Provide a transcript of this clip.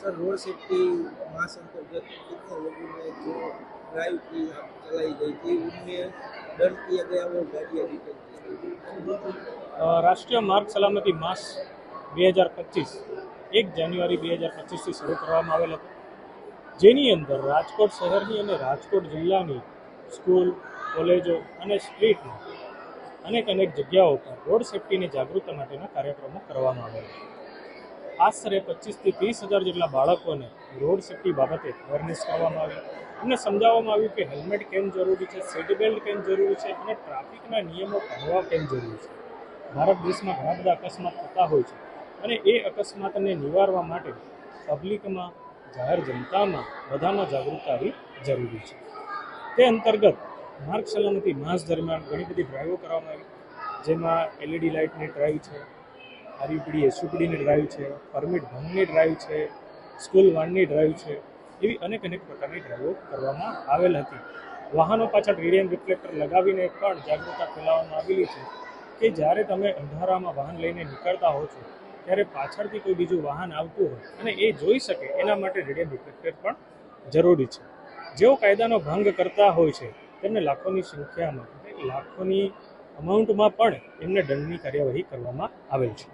Sir road safety मास अंतर्गत कितने लोगों ने जो ड्राइव की चलाई गई थी उनमें दंड किया गया वो गाड़ियाँ रिटर्न की અ, રાષ્ટ્રીય માર્ગ સલામતી માસ બે હજાર પચીસ એક જાન્યુઆરી બે હજાર પચીસથી શરૂ કરવામાં આવેલ હતો જેની અંદર રાજકોટ શહેરની અને રાજકોટ જિલ્લાની સ્કૂલ કોલેજો અને સ્ટ્રીટમાં અનેક અનેક જગ્યાઓ પર રોડ સેફટીને જાગૃતતા માટેના કાર્યક્રમો કરવામાં આવેલા આશરે પચીસથી ત્રીસ હજાર જેટલા બાળકોને રોડ સેફટી બાબતે અવેરનેસ કરવામાં આવી એમને સમજાવવામાં આવ્યું કે હેલ્મેટ કેમ જરૂરી છે સીટ બેલ્ટ કેમ જરૂરી છે અને ટ્રાફિકના નિયમો પાળવા કેમ જરૂરી છે. ભારત દેશમાં ઘણા બધા અકસ્માત થતા હોય છે અને એ અકસ્માતને નિવારવા માટે પબ્લિકમાં જાહેર જનતામાં બધામાં જાગૃતતા આવી જરૂરી છે. તે અંતર્ગત માર્ગ સલામતી માસ દરમિયાન ઘણી બધી ડ્રાઈવો કરવામાં આવી, જેમાં એલઈડી લાઇટની ડ્રાઈવ છે આરયુપીડી એસયુપીડીની ડ્રાઈવ છે પરમિટ ભંગની ડ્રાઈવ છે સ્કૂલ વાનની ડ્રાઈવ છે, એવી અનેક અનેક પ્રકારની ડ્રાઈવો કરવામાં આવેલ હતી. વાહનો પાછળ રેડિયમ રિફ્લેક્ટર લગાવીને પણ જાગૃતતા ફેલાવવામાં આવેલી છે કે જ્યારે તમે અંધારામાં વાહન લઈને નીકળતા હો છો, ત્યારે પાછળથી કોઈ બીજું વાહન આવતું હોય અને એ જોઈ શકે, એના માટે રેડિયમ રિફ્લેક્ટર પણ જરૂરી છે. જેઓ કાયદાનો ભંગ કરતા હોય છે, તેમને લાખોની સંખ્યામાં, લાખોની અમાઉન્ટમાં પણ એમને દંડની કાર્યવાહી કરવામાં આવેલ છે.